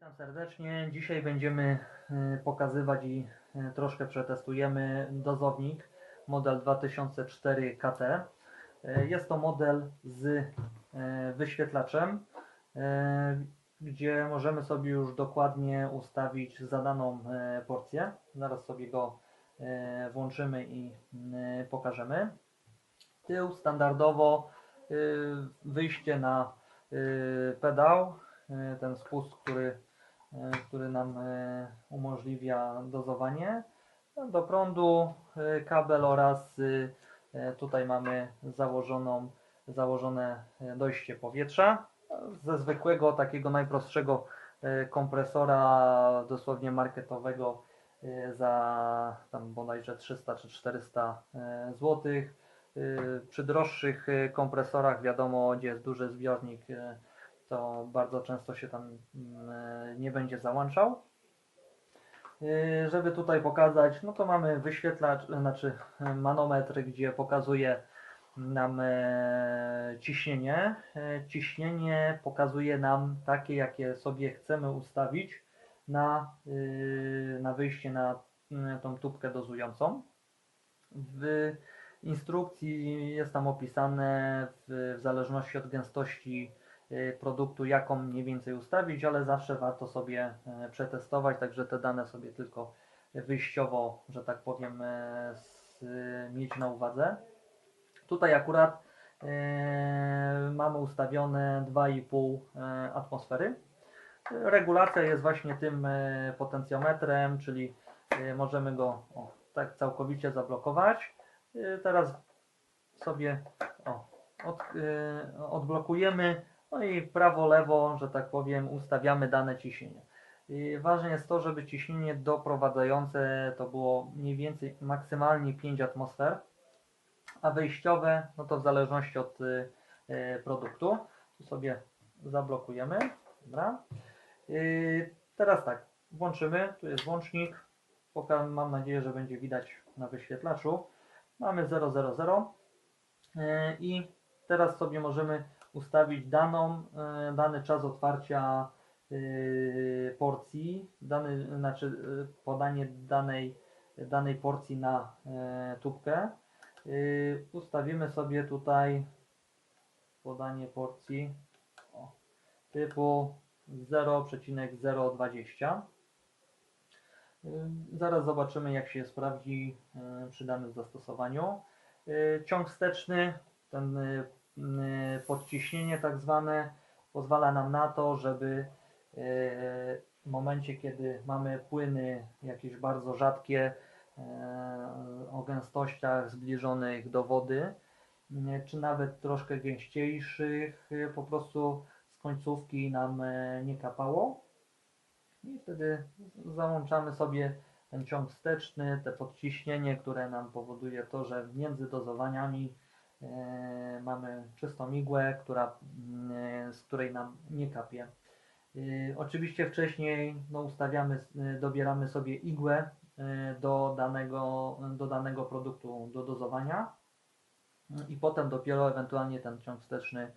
Witam serdecznie. Dzisiaj będziemy e, pokazywać i e, troszkę przetestujemy dozownik model 2004 KT. E, Jest to model z wyświetlaczem, gdzie możemy sobie już dokładnie ustawić zadaną porcję. Zaraz sobie go włączymy i pokażemy. Tył standardowo wyjście na pedał, ten spust, który który nam e, umożliwia dozowanie. Do prądu e, kabel oraz e, tutaj mamy założoną, założone e, dojście powietrza. Ze zwykłego, takiego najprostszego e, kompresora, dosłownie marketowego e, za tam bodajże 300 czy 400 zł. Przy droższych e, kompresorach wiadomo, gdzie jest duży zbiornik, e, to bardzo często się tam mm, e, nie będzie załączał. E, Żeby tutaj pokazać, no to mamy wyświetlacz, znaczy e, manometr, gdzie pokazuje nam ciśnienie. Ciśnienie pokazuje nam takie, jakie sobie chcemy ustawić na, na wyjście na tą tubkę dozującą. W instrukcji jest tam opisane w, w zależności od gęstości produktu, jaką mniej więcej ustawić, ale zawsze warto sobie e, przetestować, także te dane sobie tylko wyjściowo, że tak powiem, e, mieć na uwadze. Tutaj akurat e, mamy ustawione 2,5 e, atmosfery. Regulacja jest właśnie tym e, potencjometrem, czyli e, możemy go o, tak całkowicie zablokować. E, Teraz sobie o, od, e, odblokujemy, no i prawo, lewo, że tak powiem, ustawiamy dane ciśnienie. E, Ważne jest to, żeby ciśnienie doprowadzające to było mniej więcej maksymalnie 5 atmosfer, a wejściowe, no to w zależności od e, e, produktu. Tu sobie zablokujemy. Dobra. Yy, Teraz tak, włączymy, tu jest włącznik, Poka mam nadzieję, że będzie widać na wyświetlaczu. Mamy 000 yy, i teraz sobie możemy ustawić daną, yy, dany czas otwarcia yy, porcji, dany, znaczy yy, podanie danej, danej porcji na tubkę. Ustawimy sobie tutaj podanie porcji o, typu 0,020. Yy, Zaraz zobaczymy jak się sprawdzi przy danym zastosowaniu. Ciąg wsteczny, ten podciśnienie tak zwane pozwala nam na to, żeby yy, w momencie kiedy mamy płyny jakieś bardzo rzadkie yy, o gęstościach zbliżonych do wody, czy nawet troszkę gęściejszych, po prostu z końcówki nam nie kapało. I wtedy załączamy sobie ten ciąg wsteczny, te podciśnienie, które nam powoduje to, że między dozowaniami mamy czystą igłę, która, mm, z której nam nie kapie. E, oczywiście wcześniej no, ustawiamy, e, dobieramy sobie igłę e, do danego, do danego produktu do dozowania i potem dopiero ewentualnie ten ciąg wsteczny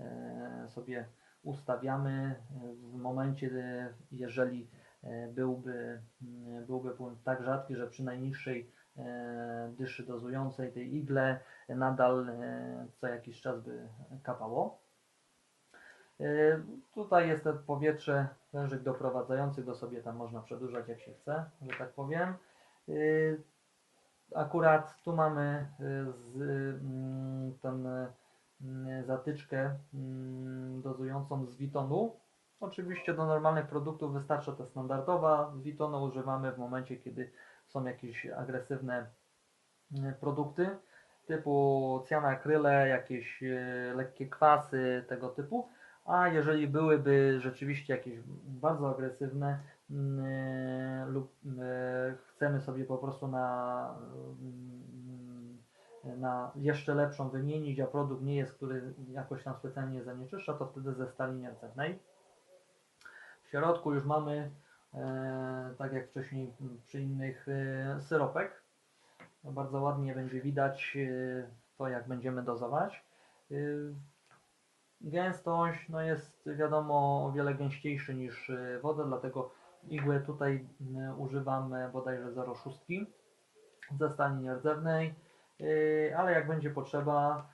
e, sobie ustawiamy e, w momencie, e, jeżeli e, byłby, byłby tak rzadki, że przy najniższej e, dyszy dozującej tej igle nadal e, co jakiś czas by kapało. E, Tutaj jest to powietrze, wężyk doprowadzający, go sobie tam można przedłużać jak się chce, że tak powiem. E, Akurat tu mamy e, z, mm, ten mm, zatyczkę mm, dozującą z Vitonu. Oczywiście do normalnych produktów wystarcza ta standardowa. Z Vitonu używamy w momencie, kiedy są jakieś agresywne mm, produkty typu cyanakryle, jakieś e, lekkie kwasy tego typu. A jeżeli byłyby rzeczywiście jakieś bardzo agresywne mm, e, lub e, chcemy sobie po prostu na mm, na jeszcze lepszą wymienić, a produkt nie jest, który jakoś tam specjalnie zanieczyszcza, to wtedy ze stali nierdzewnej. W środku już mamy, tak jak wcześniej przy innych, e, syropek. Bardzo ładnie będzie widać e, to, jak będziemy dozować. E, Gęstość no jest wiadomo o wiele gęściejszy niż woda, dlatego igły tutaj używam bodajże 0,6 ze stali nierdzewnej, ale jak będzie potrzeba,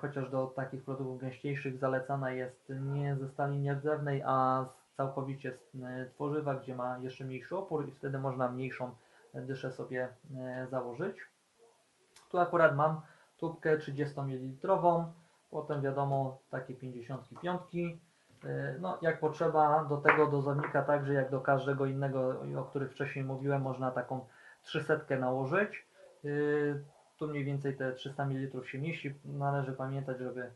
chociaż do takich produktów gęściejszych zalecana jest nie ze stali nierdzewnej, a z całkowicie z y, tworzywa, gdzie ma jeszcze mniejszy opór i wtedy można mniejszą dyszę sobie y, założyć. Tu akurat mam tubkę 30 ml, potem wiadomo takie 55. Yy, No, jak potrzeba do tego dozownika, także jak do każdego innego, o których wcześniej mówiłem, można taką 300 nałożyć. Tu mniej więcej te 300 ml się mieści. Należy pamiętać, żeby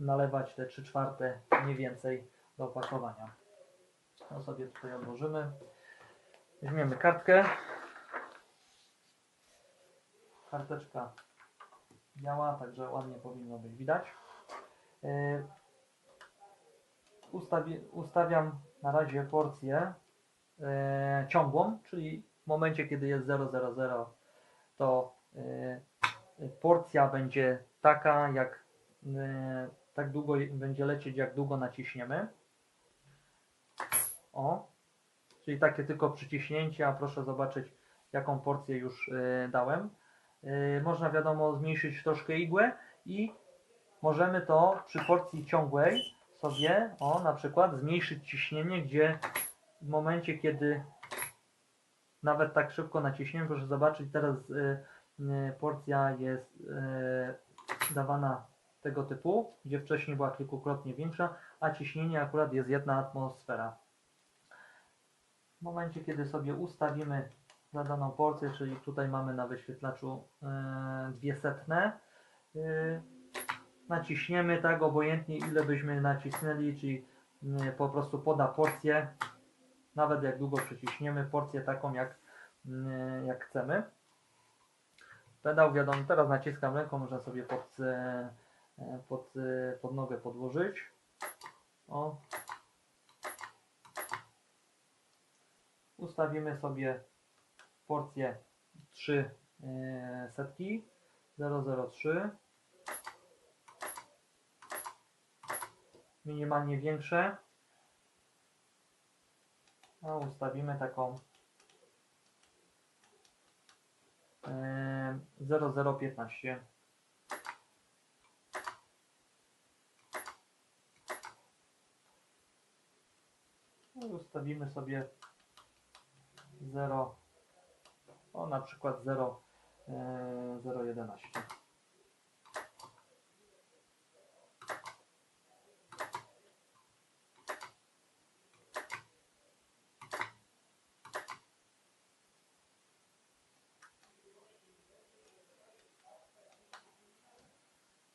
nalewać te 3 czwarte mniej więcej do opakowania. To sobie tutaj odłożymy. Weźmiemy kartkę. Karteczka biała, także ładnie powinno być widać. Yy, Ustawi, ustawiam na razie porcję yy, ciągłą, czyli w momencie, kiedy jest 000, to yy, porcja będzie taka, jak tak długo będzie lecieć, jak długo naciśniemy. O, czyli takie tylko przyciśnięcie, a proszę zobaczyć, jaką porcję już yy, dałem. Yy, można wiadomo zmniejszyć troszkę igłę i możemy to przy porcji ciągłej sobie, o na przykład zmniejszyć ciśnienie, gdzie w momencie kiedy nawet tak szybko naciśniemy, proszę zobaczyć, teraz y, porcja jest dawana tego typu, gdzie wcześniej była kilkukrotnie większa, a ciśnienie akurat jest jedna atmosfera. Momencie, kiedy sobie ustawimy zadaną porcję, czyli tutaj mamy na wyświetlaczu e, dwie setne. E, naciśniemy tak obojętnie ile byśmy nacisnęli, czyli e, po prostu poda porcję, nawet jak długo przyciśniemy, porcję taką jak, jak chcemy. Pedał wiadomo, teraz naciskam ręką, można sobie pod, pod, pod nogę podłożyć. O. Ustawimy sobie porcję 3 e, setki. 003 minimalnie większe. A ustawimy taką e, 0015 No i ustawimy sobie 0 o na przykład 0, e, 0,11.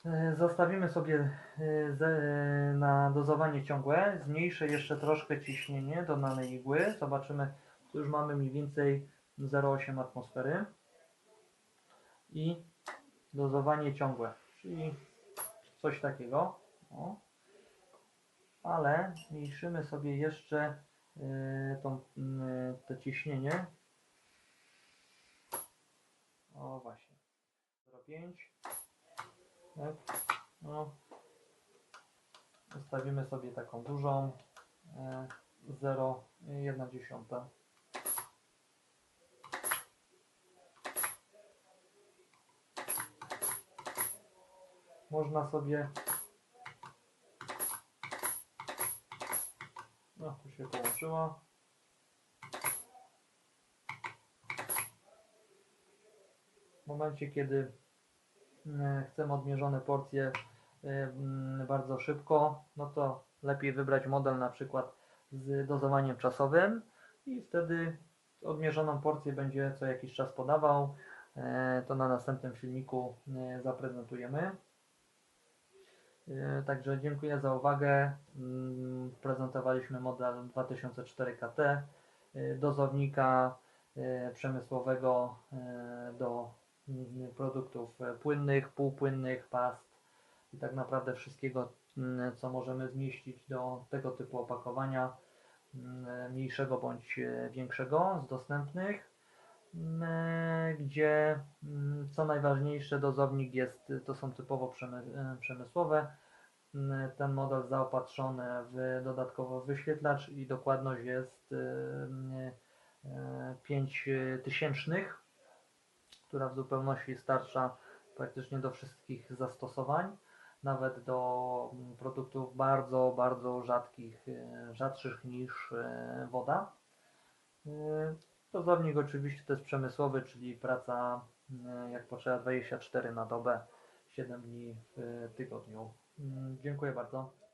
E, Zostawimy sobie e, na dozowanie ciągłe. Zmniejszę jeszcze troszkę ciśnienie do danej igły. Zobaczymy, tu już mamy mniej więcej 0,8 atmosfery i dozowanie ciągłe, czyli coś takiego. O. Ale zmniejszymy sobie jeszcze y, tą, y, to ciśnienie. O właśnie. 0,5. Tak. No. Zostawimy sobie taką dużą. y, 0,1. Można sobie no tu się połączyło. W momencie kiedy mm, chcemy odmierzone porcje mm, bardzo szybko no to lepiej wybrać model na przykład z dozowaniem czasowym i wtedy odmierzoną porcję będzie co jakiś czas podawał. E, to na następnym filmiku e, zaprezentujemy Także dziękuję za uwagę. Mm, Prezentowaliśmy model 2004 KT e, dozownika e, przemysłowego e, do mm, produktów e, płynnych, półpłynnych, past i tak naprawdę wszystkiego, mm, co możemy zmieścić do tego typu opakowania, mniejszego bądź e, większego z dostępnych. Mm, e, gdzie mm, co najważniejsze dozownik jest, to są typowo e, przemysłowe, mm, ten model zaopatrzony w dodatkowo wyświetlacz i dokładność jest 5 tysięcznych, która w zupełności starcza praktycznie do wszystkich zastosowań, nawet do produktów bardzo, bardzo rzadkich, e, rzadszych niż e, woda. Dozownik oczywiście to jest przemysłowy, czyli praca e, jak potrzeba 24 na dobę, 7 dni w tygodniu. Mm, Dziękuję bardzo.